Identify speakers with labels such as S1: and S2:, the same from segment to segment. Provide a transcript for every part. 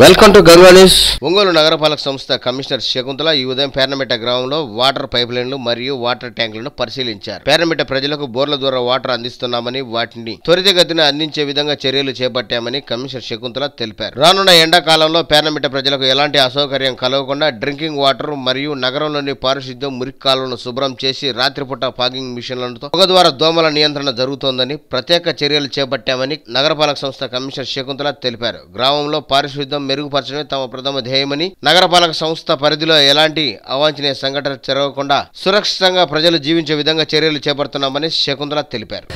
S1: Welcome to Ganga news Ongole నగరపాలక సంస్థ commissioner Shakuntala ఈ ఉదయం పేర్నమిట్ట గ్రామంలో వాటర్ పైప్ లైన్లు మరియు వాటర్ ట్యాంకులను పరిశీలించారు. పేర్నమిట్ట ప్రజలకు బోర్ల ద్వారా వాటర్ అందిస్తున్నామని వాటిని త్వరితగతిన అందించే విధంగా చర్యలు చేపట్టామని కమిషనర్ శకుంతల తెలిపారు. రానున్న ఎండాకాలంలో పేర్నమిట్ట ప్రజలకు ఎలాంటి అసౌకర్యం కలగకుండా డ్రింకింగ్ వాటర్ మరియు నగరంలోని పారిశుద్ధ్యం మురికి కాలువలను శుభ్రం చేసి రాత్రిపూట ఫాగింగ్ మిషన్లతో ఒక ద్వారా దోమల నియంత్రణ జరుగుతోందని ప్రత్యేక చర్యలు చేపట్టామని నగరపాలక సంస్థ కమిషనర్ శకుంతల తెలిపారు. గ్రామంలో పారిశుద్ధ్యం మెరుగుపరచడమే తమ ప్రథమ ధ్యేయమని నగరపాలక సంస్థ పరిధిలో ఎలాంటి అవాంఛనీయ సంఘటన జరగకుండా సురక్షితంగా ప్రజలు జీవించే విధంగా చర్యలు చేపడుతున్నామని శకుంతల తెలిపారు.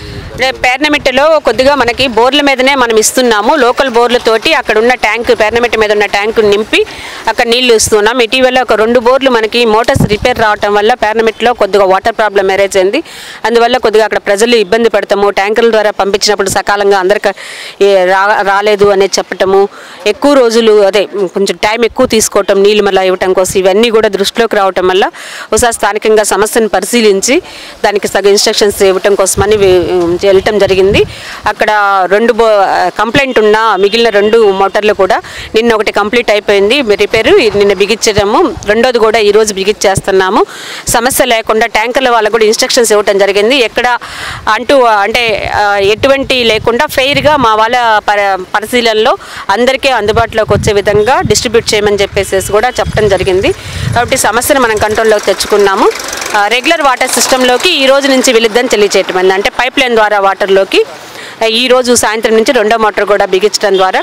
S2: పేర్నమిట్టలో కొద్దిగా మనకి బోర్ల మీదనే మనం ఇస్తున్నాము. లోకల్ బోర్లతోటి అక్కడ ఉన్న ట్యాంక్ పేర్నమిట్ట మీద ఉన్న ట్యాంకు నింపి అక్కడ నీళ్ళు ఇస్తున్నాం. ఇటీవల ఒక రెండు బోర్లు మనకి మోటార్స్ రిపేర్ రావటం వల్ల పేర్నమిట్టలో కొద్దిగా వాటర్ ప్రాబ్లం మ్యారేజ్ అయింది. అందువల్ల కొద్దిగా అక్కడ ప్రజలు ఇబ్బంది పడతాము ట్యాంకుల ద్వారా పంపించినప్పుడు సకాలంగా అందరికి రా- రాలేదు అనేది చెప్పటము ఎక్కువ రోజులు అదే కొంచెం టైం ఎక్కువ తీసుకోవటం నీళ్ళు మళ్ళీ ఇవ్వటం కోసం ఇవన్నీ కూడా దృష్టిలోకి రావటం వల్ల ఒకసారి స్థానికంగా సమస్యను పరిశీలించి దానికి సగ ఇన్స్ట్రక్షన్స్ ఇవ్వటం కోసమని వెళ్ళటం జరిగింది. అక్కడ రెండు బో కంప్లైంట్ ఉన్న మిగిలిన రెండు మోటార్లు కూడా నిన్న ఒకటి కంప్లీట్ అయిపోయింది. రిపేరు నిన్న బిగించడము. రెండోది కూడా ఈరోజు బిగించేస్తున్నాము సమస్య లేకుండా ట్యాంకర్ల వాళ్ళకు కూడా ఇన్స్ట్రక్షన్స్ ఇవ్వటం జరిగింది. ఎక్కడ అంటూ అంటే ఎటువంటి లేకుండా ఫెయిర్గా మా వాళ్ళ పరిశీలనలో అందరికీ అందుబాటులోకి వచ్చే విధంగా డిస్ట్రిబ్యూట్ చేయమని చెప్పేసి కూడా చెప్పడం జరిగింది. కాబట్టి సమస్యను మనం కంట్రోల్లోకి తెచ్చుకున్నాము. రెగ్యులర్ వాటర్ సిస్టంలోకి ఈ రోజు నుంచి వెళ్ళిద్దని తెలియచేయటమైంది. అంటే పైప్ లైన్ ద్వారా వాటర్లోకి ఈ రోజు సాయంత్రం నుంచి రెండో మోటార్ కూడా బిగించడం ద్వారా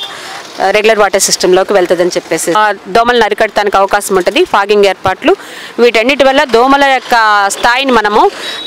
S2: రెగ్యులర్ వాటర్ సిస్టంలోకి వెళ్తుందని చెప్పేసి. దోమలను అరికట్టడానికి అవకాశం ఉంటుంది ఫాగింగ్ ఏర్పాట్లు. వీటన్నిటి వల్ల దోమల యొక్క స్థాయిని మనము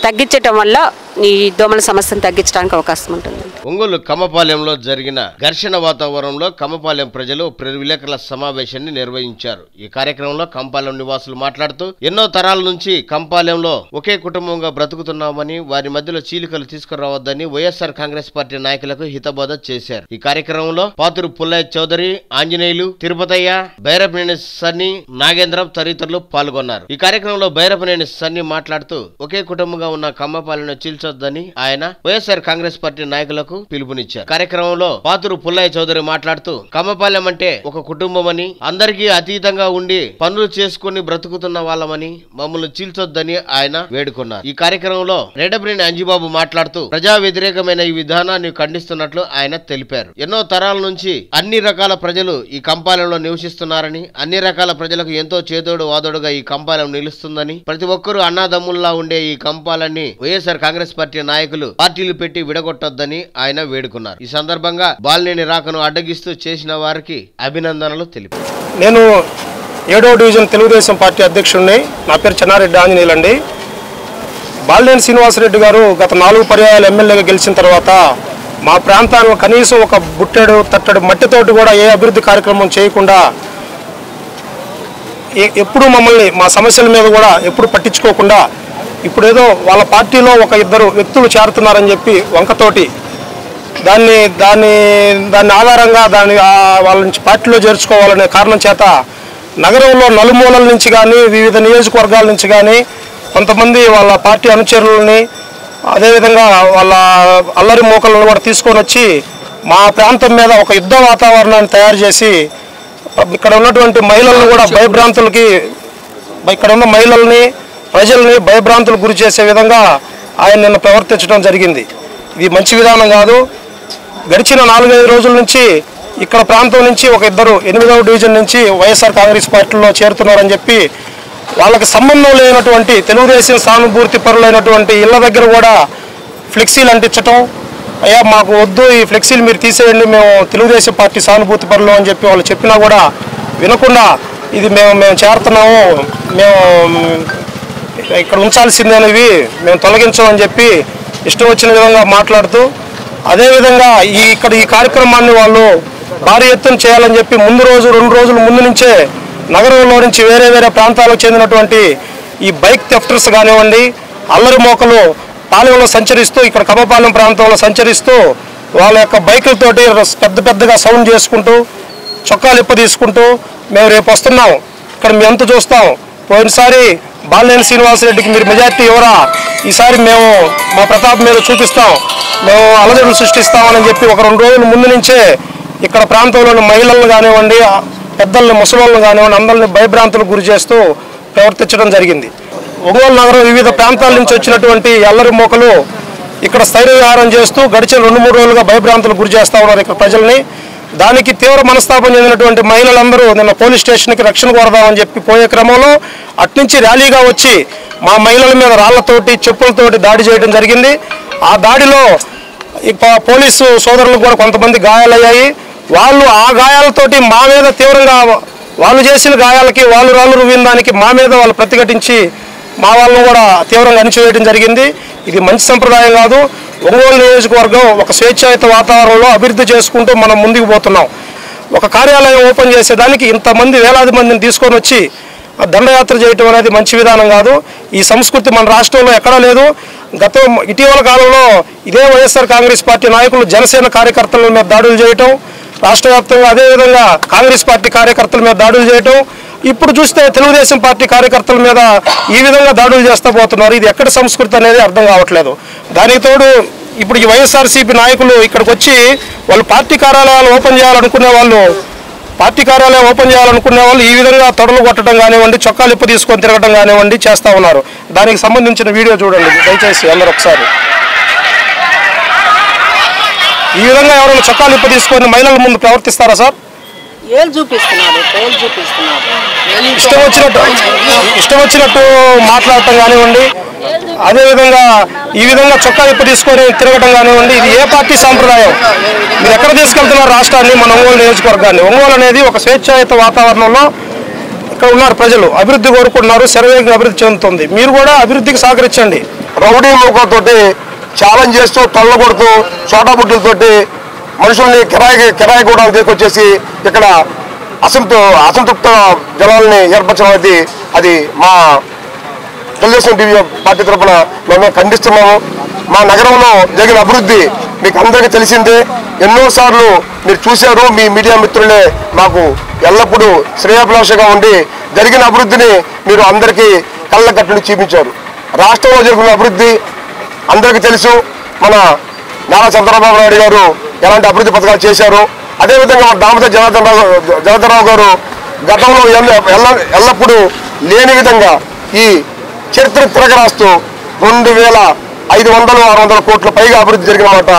S2: తగ్గించటం వల్ల ఈ దోమల సమస్యను తగ్గించడానికి అవకాశం ఉంటుంది.
S1: ఒంగోలు కమ్మపాలెంలో జరిగిన ఘర్షణ వాతావరణంలో కమ్మపాలెం ప్రజలు విలేకరుల సమావేశాన్ని నిర్వహించారు. ఈ కార్యక్రమంలో కంపాలెం నివాసులు మాట్లాడుతూ ఎన్నో తరాల నుంచి కంపాలెంలో ఒకే కుటుంబంగా బ్రతుకుతున్నామని వారి మధ్యలో చీలికలు తీసుకురావద్దని వైఎస్ఆర్ కాంగ్రెస్ పార్టీ నాయకులకు హితబోధ చేశారు. ఈ కార్యక్రమంలో పాతురు పుల్లయ్య చౌదరి ఆంజనేయులు తిరుపతయ్య భైరపనేని సన్ని నాగేంద్రం తదితరులు పాల్గొన్నారు. ఈ కార్యక్రమంలో భైరపనేని సన్ని మాట్లాడుతూ ఒకే కుటుంబంగా ఉన్న కమ్మపాలెంలో చీల్చ చీల్చొద్దని ఆయన వైఎస్ఆర్ కాంగ్రెస్ పార్టీ నాయకులకు పిలుపునిచ్చారు. కార్యక్రమంలో పాతురు పుల్లయ్య చౌదరి మాట్లాడుతూ కమ్మపాలెం అంటే ఒక కుటుంబం అని అందరికీ అతీతంగా ఉండి పనులు చేసుకుని బ్రతుకుతున్న వాళ్ళమని మమ్మల్ని చీల్చొద్దని ఆయన వేడుకున్నారు. ఈ కార్యక్రమంలో రెడ్డబ్రేని అంజిబాబు మాట్లాడుతూ ప్రజా వ్యతిరేకమైన ఈ విధానాన్ని ఖండిస్తున్నట్లు ఆయన తెలిపారు. ఎన్నో తరాల నుంచి అన్ని రకాల ప్రజలు ఈ కంపాలెంలో నివసిస్తున్నారని అన్ని రకాల ప్రజలకు ఎంతో చేదోడు వాదోడుగా ఈ కంపాలెం నిలుస్తుందని ప్రతి ఒక్కరూ అన్నాదమ్ముల్లా ఉండే ఈ కంపాలన్ని వైఎస్ఆర్ కాంగ్రెస్ పార్టీ నాయకులు పార్టీలు పెట్టి విడగొట్టొద్దని ఆయన వేడుకున్నారు. ఈ సందర్భంగా బాలినేని రాకను అడ్డగిస్తూ చేసిన వారికి అభినందనలు తెలిపారు.
S3: నేను ఏడో డివిజన్ తెలుగుదేశం పార్టీ అధ్యక్షుడిని నా పేరు చెన్నారెడ్డి ఆంజనేయులండి బాలినేని శ్రీనివాసరెడ్డి గారు గత నాలుగు పర్యాయాలు ఎమ్మెల్యేగా గెలిచిన తర్వాత మా ప్రాంతాల్లో కనీసం ఒక బుట్టెడు తట్టడు మట్టితోటి కూడా ఏ అభివృద్ధి కార్యక్రమం చేయకుండా ఎ- ఎప్పుడు మమ్మల్ని మా సమస్యల మీద కూడా ఎప్పుడు పట్టించుకోకుండా ఇప్పుడు ఏదో వాళ్ళ పార్టీలో ఒక ఇద్దరు వ్యక్తులు చేరుతున్నారని చెప్పి వంకతోటి దాన్ని దాన్ని దాన్ని ఆధారంగా దాన్ని నుంచి పార్టీలో చేర్చుకోవాలనే కారణం చేత నగరంలో నలుమూలల నుంచి కానీ వివిధ నియోజకవర్గాల నుంచి కానీ కొంతమంది వాళ్ళ పార్టీ అనుచరులని అదేవిధంగా వాళ్ళ అల్లరి మోకలను కూడా తీసుకొని వచ్చి మా ప్రాంతం మీద ఒక యుద్ధ వాతావరణాన్ని తయారు చేసి ఇక్కడ ఉన్నటువంటి మహిళలను కూడా భయభ్రాంతులకి ఇక్కడ ఉన్న మహిళల్ని ప్రజల్ని భయభ్రాంతులకు గురి చేసే విధంగా ఆయన నిన్న ప్రవర్తించడం జరిగింది. ఇది మంచి విధానం కాదు. గడిచిన నాలుగైదు రోజుల నుంచి ఇక్కడ ప్రాంతం నుంచి ఒక ఇద్దరు ఎనిమిదవ డివిజన్ నుంచి వైఎస్ఆర్ కాంగ్రెస్ పార్టీలో చేరుతున్నారని చెప్పి వాళ్ళకి సంబంధం లేనటువంటి తెలుగుదేశం సానుభూతి పరులైనటువంటి ఇళ్ళ దగ్గర కూడా ఫ్లెక్సీలు అంటించటం అయ్యా మాకు వద్దు ఈ ఫ్లెక్సీలు మీరు తీసేయండి మేము తెలుగుదేశం పార్టీ సానుభూతి పరులు అని చెప్పి వాళ్ళు చెప్పినా కూడా వినకుండా ఇది మేము మేము చేరుతున్నాము మేము ఇక్కడ ఉంచాల్సింది అనేది మేము తొలగించమని చెప్పి ఇష్టం వచ్చిన విధంగా మాట్లాడుతూ అదేవిధంగా ఈ ఇక్కడ ఈ కార్యక్రమాన్ని వాళ్ళు భారీ ఎత్తున చేయాలని చెప్పి ముందు రోజు రెండు రోజుల ముందు నుంచే నగరంలో నుంచి వేరే వేరే ప్రాంతాలకు చెందినటువంటి ఈ బైక్ థెఫ్టర్స్ కానివ్వండి అల్లరి మోకలు పాలెంలో సంచరిస్తూ ఇక్కడ కమ్మపాలెం ప్రాంతంలో సంచరిస్తూ వాళ్ళ యొక్క బైకులతోటి పెద్ద పెద్దగా సౌండ్ చేసుకుంటూ చొక్కాలు ఇప్ప తీసుకుంటూ మేము రేపు వస్తున్నాం. ఇక్కడ మేము ఎంత చూస్తాం? పోయినసారి బాలినేని శ్రీనివాసరెడ్డికి మీరు మెజార్టీ ఇవ్వరా? ఈసారి మేము మా ప్రతాప్ మీద చూపిస్తాం. మేము అలజడులు సృష్టిస్తామని చెప్పి ఒక రెండు రోజుల ముందు నుంచే ఇక్కడ ప్రాంతంలోని మహిళలను కానివ్వండి పెద్దల్ని ముసలోళ్ళని కానివ్వండి అందరిని భయభ్రాంతులకు గురి చేస్తూ ప్రవర్తించడం జరిగింది. ఒంగోలు నగరం వివిధ ప్రాంతాల నుంచి వచ్చినటువంటి అల్లరి మోకలు ఇక్కడ స్థైర్య విహారం చేస్తూ గడిచిన రెండు మూడు రోజులుగా భయభ్రాంతులకు గురి చేస్తూ ఉన్నారు ఇక్కడ ప్రజల్ని. దానికి తీవ్ర మనస్తాపం చెందినటువంటి మహిళలందరూ నిన్న పోలీస్ స్టేషన్కి రక్షణ కోరదామని చెప్పి పోయే క్రమంలో అట్నుంచి ర్యాలీగా వచ్చి మా మహిళల మీద రాళ్ళతోటి చెప్పులతోటి దాడి చేయడం జరిగింది. ఆ దాడిలో పోలీసు సోదరులు కూడా కొంతమంది గాయాలయ్యాయి. వాళ్ళు ఆ గాయాలతోటి మా మీద తీవ్రంగా వాళ్ళు చేసిన గాయాలకి వాళ్ళు రాళ్ళు రువ్విన దానికి మా మీద వాళ్ళు ప్రతిఘటించి మా వాళ్ళను కూడా తీవ్రంగా అణిచివేయడం జరిగింది. ఇది మంచి సంప్రదాయం కాదు. ఒంగోలు నియోజకవర్గం ఒక స్వేచ్ఛాయుత వాతావరణంలో అభివృద్ధి చేసుకుంటూ మనం ముందుకు పోతున్నాం. ఒక కార్యాలయం ఓపెన్ చేసేదానికి ఇంతమంది వేలాది మందిని తీసుకొని వచ్చి ఆ దండయాత్ర చేయటం అనేది మంచి విధానం కాదు. ఈ సంస్కృతి మన రాష్ట్రంలో ఎక్కడా లేదు. గతం ఇటీవల కాలంలో ఇదే వైఎస్ఆర్ కాంగ్రెస్ పార్టీ నాయకులు జనసేన కార్యకర్తల మీద దాడులు చేయటం రాష్ట్ర వ్యాప్తంగా అదేవిధంగా కాంగ్రెస్ పార్టీ కార్యకర్తల మీద దాడులు చేయటం ఇప్పుడు చూస్తే తెలుగుదేశం పార్టీ కార్యకర్తల మీద ఈ విధంగా దాడులు చేస్తూ పోతున్నారు. ఇది ఎక్కడ సంస్కృతి అనేది అర్థం కావట్లేదు. దానికి తోడు ఇప్పుడు ఈ వైఎస్ఆర్సీపీ నాయకులు ఇక్కడికి వచ్చి వాళ్ళు పార్టీ కార్యాలయాలు ఓపెన్ చేయాలనుకునే వాళ్ళు పార్టీ కార్యాలయం ఓపెన్ చేయాలనుకునే వాళ్ళు ఈ విధంగా తొడలు కొట్టడం కానివ్వండి చొక్కాలు ఇప్పు తీసుకొని తిరగడం కానివ్వండి చేస్తూ ఉన్నారు. దానికి సంబంధించిన వీడియో చూడండి. దయచేసి అందరు ఒకసారి. ఈ విధంగా ఎవరైనా చొక్కాలు ఇప్పు తీసుకొని మహిళల ముందు ప్రవర్తిస్తారా సార్? ఇష్టం వచ్చినట్టు ఇష్టం వచ్చినట్టు మాట్లాడటం కానివ్వండి అదేవిధంగా ఈ విధంగా చొక్కా ఇప్పు తీసుకొని తిరగటం కానివ్వండి ఇది ఏ పార్టీ సాంప్రదాయం? మీరు ఎక్కడ తీసుకెళ్తున్నారు రాష్ట్రాన్ని మన ఒంగోలు నియోజకవర్గాన్ని? ఒంగోలు అనేది ఒక స్వేచ్ఛాయుత వాతావరణంలో ఇక్కడ ఉన్నారు ప్రజలు. అభివృద్ధి కోరుకుంటున్నారు శరవేగంగా అభివృద్ధి చెందుతుంది. మీరు కూడా అభివృద్ధికి సహకరించండి.
S4: రౌడీ మూకతోటి ఛాలెంజ్ చేస్తూ తొల్లగొడుతూ చోటాబుడ్డులతోటి మనుషుల్ని కిరాయి కిరాయి కూడా తీసుకొచ్చేసి ఇక్కడ అసంతృ అసంతృప్త జనాల్ని ఏర్పరచడం అనేది అది మా తెలుగుదేశం టీవీ పార్టీ తరఫున మేము ఖండిస్తున్నాము. మా నగరంలో జరిగిన అభివృద్ధి మీకు అందరికీ తెలిసిందే. ఎన్నోసార్లు మీరు చూశారు మీ మీడియా మిత్రులే మాకు ఎల్లప్పుడూ శ్రేయాభిలాషగా ఉండి జరిగిన అభివృద్ధిని మీరు అందరికీ కళ్ళ కట్టుని చూపించారు. రాష్ట్రంలో జరిగిన అభివృద్ధి అందరికీ తెలుసు. మన నారా చంద్రబాబు నాయుడు గారు ఎలాంటి అభివృద్ధి పథకాలు చేశారు. అదేవిధంగా దామోదర్ జనార్దన్ రావు జనార్దన్ రావు గారు గతంలో ఎల్ల- ఎల్లప్పుడూ లేని విధంగా ఈ చరిత్ర తిరగరాస్తూ రెండు వేల ఐదు వందలు ఆరు వందల కోట్ల పైగా అభివృద్ధి జరిగిన మాట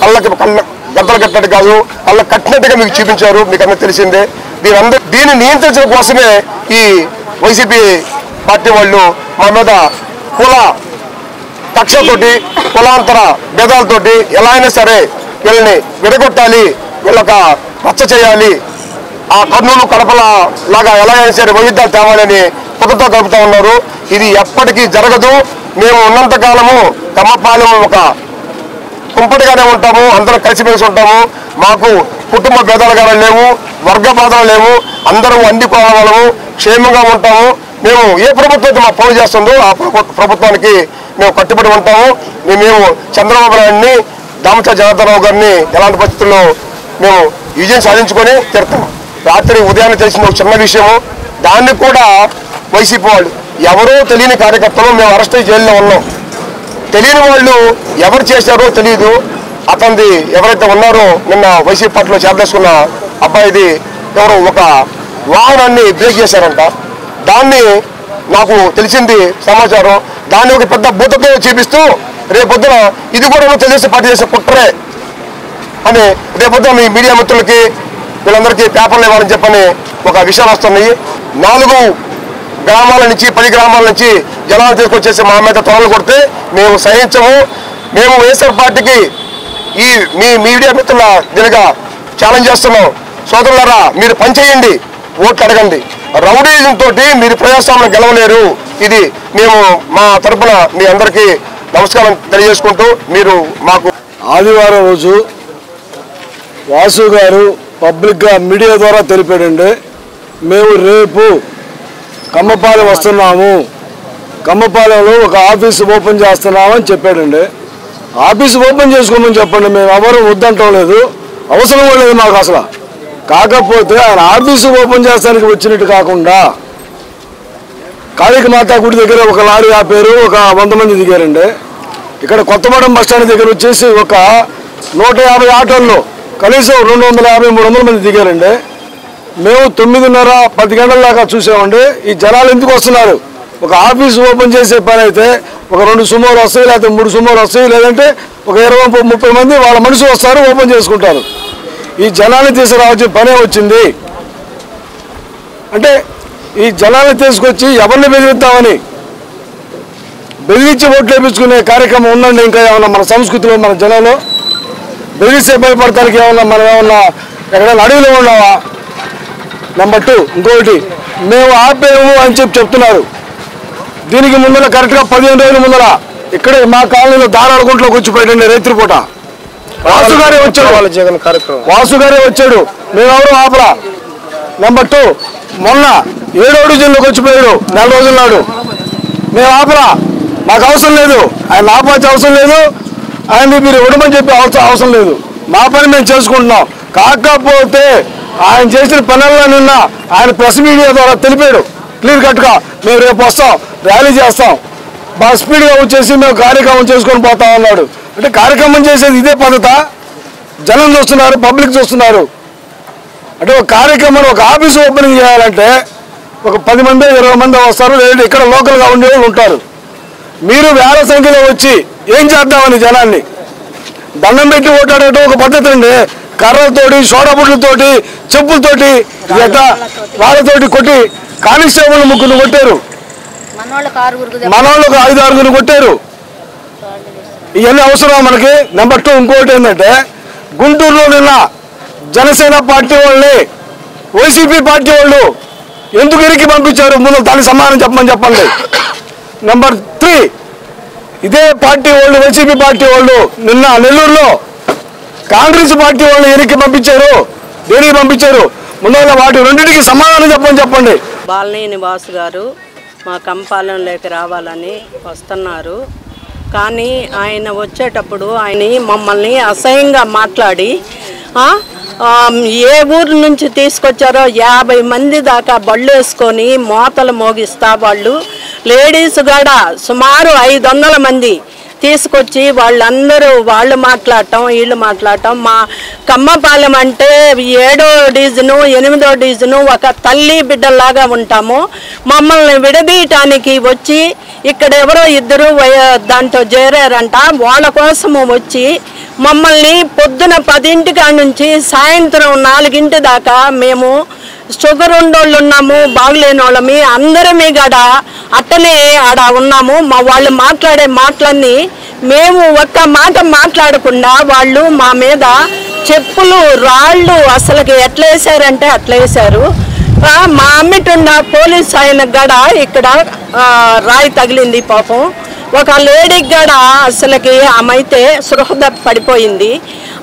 S4: కళ్ళకి కళ్ళ గద్దలు కట్టినట్టు కాదు కళ్ళ కట్టినట్టుగా మీకు చూపించారు మీకు అందరికి తెలిసిందే. దీని దీన్ని నియంత్రించడం కోసమే ఈ వైసీపీ పార్టీ వాళ్ళు మా మీద కుల కక్షతోటి కులాంతర భేదాలతోటి ఎలా అయినా సరే వీళ్ళని విడగొట్టాలి వీళ్ళొక రచ్చ చేయాలి. ఆ కర్నూలు కడపల లాగా ఎలా అయినా సరే వైవిధ్యాలు తేవాలని కుటుంబతో గడుపుతా ఉన్నారు. ఇది ఎప్పటికీ జరగదు. మేము ఉన్నంత కాలము కమ్మపాలెం ఒక కుంపటిగానే ఉంటాము. అందరం కలిసిమెలిసి ఉంటాము. మాకు కుటుంబ భేదాలు కానీ లేవు వర్గ బాధలు లేవు. అందరం అన్ని వాళ్ళము క్షేమంగా ఉంటాము. మేము ఏ ప్రభుత్వం అయితే మాకు పనులు చేస్తుందో ఆ ప్రభుత్వానికి మేము కట్టుబడి ఉంటాము. మేము చంద్రబాబు నాయుడిని దామచా జనార్దనరావు గారిని ఎలాంటి పరిస్థితుల్లో మేము విజయం సాధించుకొని తీరుతాం. రాత్రి ఉదయాన్నే తెలిసిన ఒక చిన్న విషయము. దాన్ని కూడా వైసీపీ వాళ్ళు ఎవరో తెలియని కార్యకర్తలు మేము అరెస్ట్ జైల్లో ఉన్నాం. తెలియని వాళ్ళు ఎవరు చేశారో తెలియదు అతనిది ఎవరైతే ఉన్నారో నిన్న వైసీపీ పార్టీలో చేరదసుకున్న అబ్బాయిది ఎవరో ఒక వాహనాన్ని బ్రేక్ చేశారంట. దాన్ని నాకు తెలిసింది సమాచారం. దాన్ని ఒక పెద్ద బుద్ధతో చూపిస్తూ రేపొద్దున ఇది కూడా తెలిసి తెలుగుదేశం పార్టీ చేసే కుట్రే అని రేపొద్దున మీ మీడియా మిత్రులకి వీళ్ళందరికీ పేపర్లు ఇవ్వాలని చెప్పని ఒక విషయాలు వస్తున్నాయి. నాలుగు గ్రామాల నుంచి పది గ్రామాల నుంచి జనాలు తీసుకొచ్చేసి మా మీద తొలలు కొడితే మేము సహించము. మేము వైఎస్ఆర్ పార్టీకి ఈ మీ మీడియా మిత్రుల దీనిగా ఛాలెంజ్ చేస్తున్నాం. సోదరులారా మీరు పనిచేయండి ఓట్లు అడగండి. రౌడీజం తోటి మీరు ప్రజాస్వామ్యం గెలవలేరు. ఇది మేము మా తరపున మీ అందరికీ నమస్కారం తెలియజేసుకుంటూ మీరు మాకు
S5: ఆదివారం రోజు వాసు గారు పబ్లిక్గా మీడియా ద్వారా తెలిపాడండి. మేము రేపు కమ్మపాలెం వస్తున్నాము. కమ్మపాలెంలో ఒక ఆఫీస్ ఓపెన్ చేస్తున్నామని చెప్పాడండి. ఆఫీస్ ఓపెన్ చేసుకోమని చెప్పండి మేము ఎవరు వద్దంటం లేదు. అవసరం లేదు మాకు అసలు. కాకపోతే ఆయన ఆఫీసు ఓపెన్ చేస్తానికి వచ్చినట్టు కాకుండా కాళిక మాతా గుడి దగ్గర ఒక లారీ ఆపారు ఒక వంద మంది దిగారండి. ఇక్కడ కొత్తమడం బస్ స్టాండ్ దగ్గర వచ్చేసి ఒక నూట యాభై ఆటోల్లో కనీసం రెండు వందల యాభై మూడు వందల మంది దిగారండి. మేము తొమ్మిదిన్నర పది గంటల దాకా చూసామండి. ఈ జనాలు ఎందుకు వస్తున్నారు? ఒక ఆఫీస్ ఓపెన్ చేసే పని అయితే ఒక రెండు సుమోలు వస్తాయి లేకపోతే మూడు సుమోలు వస్తాయి లేదంటే ఒక ఇరవై ముప్పై- మంది వాళ్ళ మనుషులు వస్తారు ఓపెన్ చేసుకుంటారు. ఈ జనాన్ని తీసుకురావాల్సిన పనే వచ్చింది. అంటే ఈ జనాన్ని తీసుకొచ్చి ఎవరిని బెదిరిద్దామని బెదిరించి ఓట్లు వేయించుకునే కార్యక్రమం ఉందండి ఇంకా ఏమన్నా మన సంస్కృతిలో మన జనంలో? బెదిరిస్తే భయపడతానికి ఏమన్నా మనం ఏమన్నా ఎక్కడైనా అడవిలో ఉన్నావా? నెంబర్ టూ ఇంకొకటి మేము ఆపేము అని చెప్పి చెప్తున్నారు. దీనికి ముందర కరెక్ట్గా పదిహేను రోజుల ముందర ఇక్కడే మా కాలనీలో దారాడుకుంట్లోకి వచ్చిపోయాడండి రైతు పూట. వాసు గారే వచ్చాడు.
S3: వాళ్ళ జగన్ కార్యక్రమం.
S5: వాసు గారే వచ్చాడు. మేమెవరు ఆపలా. నెంబర్ టూ మొన్న ఏడో డివిజన్లోకి వచ్చిపోయాడు నెల రోజుల నాడు. మేము ఆపలా. మాకు అవసరం లేదు. ఆయన ఆపాల్సిన అవసరం లేదు. ఆయన మీరు ఇవ్వడమని చెప్పి అవసరం అవసరం లేదు. మా పని మేము చేసుకుంటున్నాం. కాకపోతే ఆయన చేసిన పనుల్లో నిన్న ఆయన ప్రెస్ మీడియా ద్వారా తెలిపాడు. క్లియర్ కట్గా మేము రేపు వస్తాం ర్యాలీ చేస్తాం. బాగా స్పీడ్గా వచ్చేసి మేము కార్యక్రమం చేసుకొని పోతా ఉన్నాడు. అంటే కార్యక్రమం చేసేది ఇదే పద్ధత. జనం చూస్తున్నారు పబ్లిక్ చూస్తున్నారు. అంటే ఒక కార్యక్రమం ఒక ఆఫీస్ ఓపెనింగ్ చేయాలంటే ఒక పది మంది ఇరవై మంది వస్తారు లేదంటే ఇక్కడ లోకల్గా ఉండే ఉంటారు. మీరు వేల సంఖ్యలో వచ్చి ఏం చేద్దామని జనాన్ని? దండం పెట్టి ఓటాడటం ఒక పద్ధతి అండి. కర్రలతోటి సోడాబుడ్లతోటి చెప్పులతోటి ఎట్లా వాళ్ళతోటి కొట్టి కానిస్టేబుల్ ముగ్గురు కొట్టారు.
S6: మనోళ్ళకి
S5: ఐదు ఆరుగురు కొట్టారు. ఇవన్నీ అవసరం మనకి? నెంబర్ టూ ఇంకోటి ఏంటంటే గుంటూరులో నిన్న జనసేన పార్టీ వాళ్ళని వైసీపీ పార్టీ వాళ్ళు ఎందుకు ఇరికి పంపించారు? ముందు దానికి సమాధానం చెప్పమని చెప్పండి. నెంబర్ త్రీ ఇదే పార్టీ వాళ్ళు వైసీపీ పార్టీ వాళ్ళు నిన్న నెల్లూరులో కాంగ్రెస్ పార్టీ వాళ్ళని ఎరికి పంపించారు? దేనికి పంపించారు? ముందు వాటి రెండింటికి సమాధానం చెప్పని చెప్పండి.
S6: బాలనేని వాసు గారు మా కంపాలెంలోకి రావాలని వస్తున్నారు. కానీ ఆయన వచ్చేటప్పుడు ఆయన మమ్మల్ని అసహ్యంగా మాట్లాడి ఏ ఊరు నుంచి తీసుకొచ్చారో యాభై మంది దాకా బళ్ళు వేసుకొని మోతలు మోగిస్తా వాళ్ళు. లేడీస్ కూడా సుమారు ఐదు వందల మంది. తీసుకొచ్చి వాళ్ళందరూ వాళ్ళు మాట్లాడటం వీళ్ళు మాట్లాడటం. మా కమ్మపాలెం అంటే ఏడో డీజను ఎనిమిదో డీజను ఒక తల్లి బిడ్డలాగా ఉంటాము. మమ్మల్ని విడదీయటానికి వచ్చి ఇక్కడ ఎవరో ఇద్దరు దాంట్లో చేరారంట. వాళ్ళ కోసము వచ్చి మమ్మల్ని పొద్దున పదింటి కాడ నుంచి సాయంత్రం నాలుగింటి దాకా మేము షుగర్ ఉండోళ్ళు ఉన్నాము బాగులేని వాళ్ళమి అందరమే గడ అట్టనే ఆడ ఉన్నాము. మా వాళ్ళు మాట్లాడే మాటలన్నీ మేము ఒక్క మాట మాట్లాడకుండా వాళ్ళు మా మీద చెప్పులు రాళ్ళు అసలుకి ఎట్లా వేసారంటే అట్లా వేసారు మా అమ్మిటున్న పోలీస్ ఆయన గడ ఇక్కడ రాయి తగిలింది పాపం. ఒక లేడీ గడ అసలుకి ఆమె అయితే సృహద పడిపోయింది.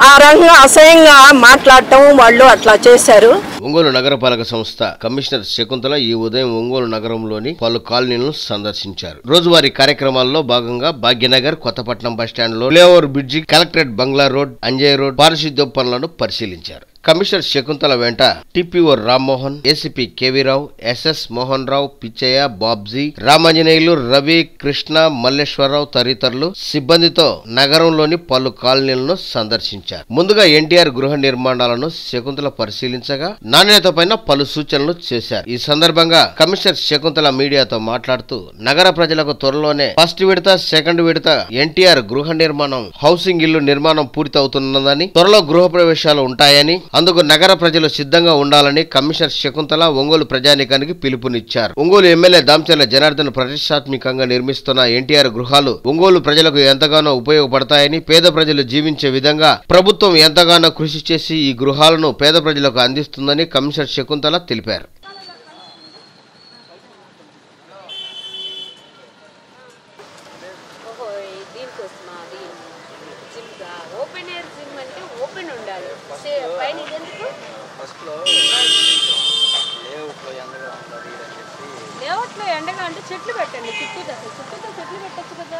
S6: ఆ రంగం అసహ్యంగా మాట్లాడటం వాళ్ళు అట్లా చేశారు.
S1: ఒంగోలు నగరపాలక సంస్థ కమిషనర్ శకుంతల ఈ ఉదయం ఒంగోలు నగరంలోని పలు కాలనీలను సందర్శించారు. రోజువారీ కార్యక్రమాల్లో భాగంగా భాగ్యనగర్ కొత్తపట్నం బస్టాండ్లో flyover bridge collectorate bungalow road Anjaiah road పారిశుద్ధ్య పనులను పరిశీలించారు. కమిషనర్ శకుంతల వెంట TPO Rammohan ACP KV Rao SS Mohan Rao Pichaiah Babji Ramanjaneyulu Ravi Krishna Malleswararao తదితరులు సిబ్బందితో నగరంలోని పలు కాలనీలను సందర్శించారు. ముందుగా ఎన్టీఆర్ గృహ నిర్మాణాలను శకుంతల పరిశీలించగా నాణ్యత పైన పలు సూచనలు చేశారు. ఈ సందర్భంగా కమిషనర్ శకుంతల మీడియాతో మాట్లాడుతూ నగర ప్రజలకు త్వరలోనే ఫస్ట్ విడత సెకండ్ విడత ఎన్టీఆర్ గృహ నిర్మాణం హౌసింగ్ ఇల్లు నిర్మాణం పూర్తవుతున్నదని త్వరలో గృహ ప్రవేశాలు ఉంటాయని అందుకు నగర ప్రజలు సిద్ధంగా ఉండాలని కమిషనర్ శకుంతల ఒంగోలు ప్రజానీకానికి పిలుపునిచ్చారు. ఒంగోలు ఎమ్మెల్యే దామచర్ల జనార్దన్ ప్రతిష్టాత్మకంగా నిర్మిస్తున్న ఎన్టీఆర్ గృహాలు ఒంగోలు ప్రజలకు ఎంతగానో ఉపయోగపడతాయని పేద ప్రజలు జీవించే విధంగా ప్రభుత్వం ఎంతగానో కృషి చేసి ఈ గృహాలను పేద ప్రజలకు అందిస్తుందని కమిషనర్ శకుంతల తెలిపారు.
S2: దీనికోసమా అది? ఓపెన్ ఎయిర్ జిమ్ ఓపెన్ ఉండాలి. పైన ఇదెందుకు? లేఅవుట్లో ఎండగా అంటే చెట్లు పెట్టండి చుట్టూతో చుట్టూతో చెట్లు పెట్టచ్చు కదా.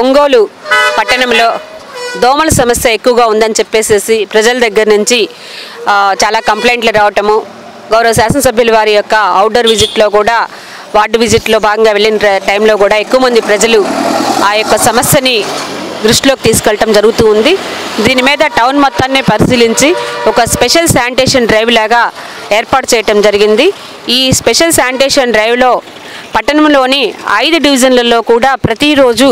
S2: ఒంగోలు పట్టణంలో దోమల సమస్య ఎక్కువగా ఉందని చెప్పేసేసి ప్రజల దగ్గర నుంచి చాలా కంప్లైంట్లు రావటము గౌరవ శాసనసభ్యుల వారి యొక్క అవుట్డోర్ విజిట్లో కూడా వార్డు విజిట్లో భాగంగా వెళ్ళిన టైంలో కూడా ఎక్కువ మంది ప్రజలు ఆ యొక్క సమస్యని దృష్టిలోకి తీసుకెళ్ళటం జరుగుతూ ఉంది. దీని మీద టౌన్ మొత్తాన్ని పరిశీలించి ఒక స్పెషల్ శానిటేషన్ డ్రైవ్ లాగా ఏర్పాటు చేయటం జరిగింది. ఈ స్పెషల్ శానిటేషన్ డ్రైవ్లో పట్టణంలోని ఐదు డివిజన్లలో కూడా ప్రతిరోజు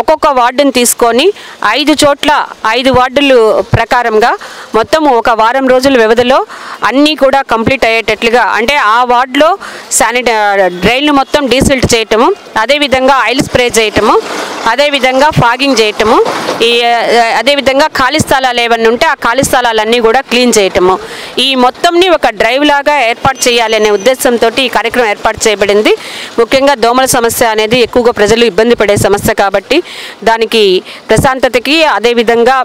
S2: ఒక్కొక్క వార్డును తీసుకొని ఐదు చోట్ల ఐదు వార్డులు ప్రకారంగా మొత్తం ఒక వారం రోజుల వ్యవధిలో అన్నీ కూడా కంప్లీట్ అయ్యేటట్లుగా అంటే ఆ వార్డులో శానిట డ్రైన్లు మొత్తం డీసిల్ట్ చేయటము అదేవిధంగా ఆయిల్ స్ప్రే చేయటము అదేవిధంగా ఫాగింగ్ చేయటము ఈ అదేవిధంగా ఖాళీ స్థలాలు ఏమన్నా ఉంటే ఆ ఖాళీ స్థలాలన్నీ కూడా క్లీన్ చేయటము. ఈ మొత్తంని ఒక డ్రైవ్ లాగా ఏర్పాటు చేయాలనే ఉద్దేశంతో ఈ కార్యక్రమం ఏర్పాటు చేయబడింది. ముఖ్యంగా దోమల సమస్య అనేది ఎక్కువగా ప్రజలు ఇబ్బంది పడే సమస్య కాబట్టి దానికి ప్రశాంతతకి అదేవిధంగా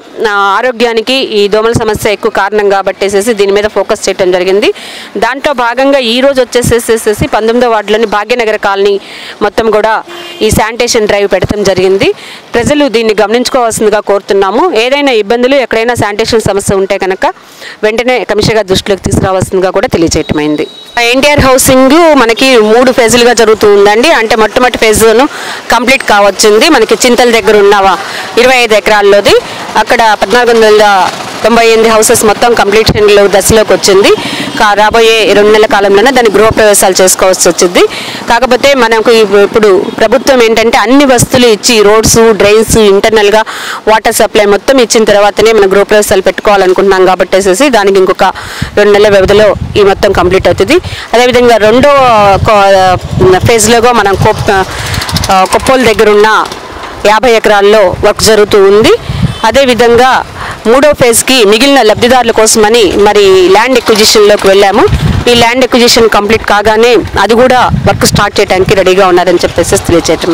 S2: ఆరోగ్యానికి ఈ దోమల సమస్య ఎక్కువ కారణం కాబట్టేసేసి దీని మీద ఫోకస్ చేయడం జరిగింది. దాంట్లో భాగంగా ఈ రోజు వచ్చేసేసేసి పంతొమ్మిదో వార్డులోని భాగ్యనగర కాలనీ మొత్తం కూడా ఈ శానిటేషన్ డ్రైవ్ పెడతాం జరిగింది. ప్రజలు దీన్ని గమనించుకోవాల్సిందిగా కోరుతున్నాము. ఏదైనా ఇబ్బందులు ఎక్కడైనా శానిటేషన్ సమస్య ఉంటే కనుక వెంటనే కమిషనర్ గారి దృష్టిలోకి తీసుకురావాల్సిందిగా కూడా తెలియజేయటమైంది ఎన్టీఆర్ హౌసింగ్ మనకి మూడు ఫేజులుగా జరుగుతూ ఉందండి. అంటే మొట్టమొదటి ఫేజును కంప్లీట్ కావచ్చింది. మనకి చింతల దగ్గర ఉన్న ఇరవై ఐదు ఎకరాల్లోది. అక్కడ పద్నాలుగు వందల తొంభై ఎనిమిది హౌసెస్ మొత్తం కంప్లీషన్ దశలోకి వచ్చింది. కా- రాబోయే రెండు నెలల కాలంలోనే దాన్ని గృహప్రవేశాలు చేసుకోవాల్సి వచ్చింది. కాకపోతే మనకు ఇప్పుడు ప్రభుత్వం ఏంటంటే అన్ని వస్తువులు ఇచ్చి రోడ్స్ డ్రైన్స్ ఇంటర్నల్గా వాటర్ సప్లై మొత్తం ఇచ్చిన తర్వాతనే మనం గృహప్రవేశాలు పెట్టుకోవాలనుకుంటున్నాం కాబట్టి వేసేసి దానికి ఇంకొక రెండు నెలల వ్యవధిలో ఈ మొత్తం కంప్లీట్ అవుతుంది. అదేవిధంగా రెండో ఫేజ్లోగా మనం కొప్పోల దగ్గరున్న కొప్పోలు దగ్గర ఉన్న యాభై ఎకరాల్లో వర్క్ జరుగుతూ ఉంది. అదేవిధంగా మూడో ఫేజ్కి మిగిలిన లబ్ధిదారుల కోసమని మరి ల్యాండ్ ఎక్విజిషన్లోకి వెళ్ళాము. ఈ ల్యాండ్ ఎక్విజిషన్ కంప్లీట్ కాగానే అది కూడా వర్క్ స్టార్ట్ చేయడానికి రెడీగా ఉన్నారని చెప్పేసి తెలియజేయటం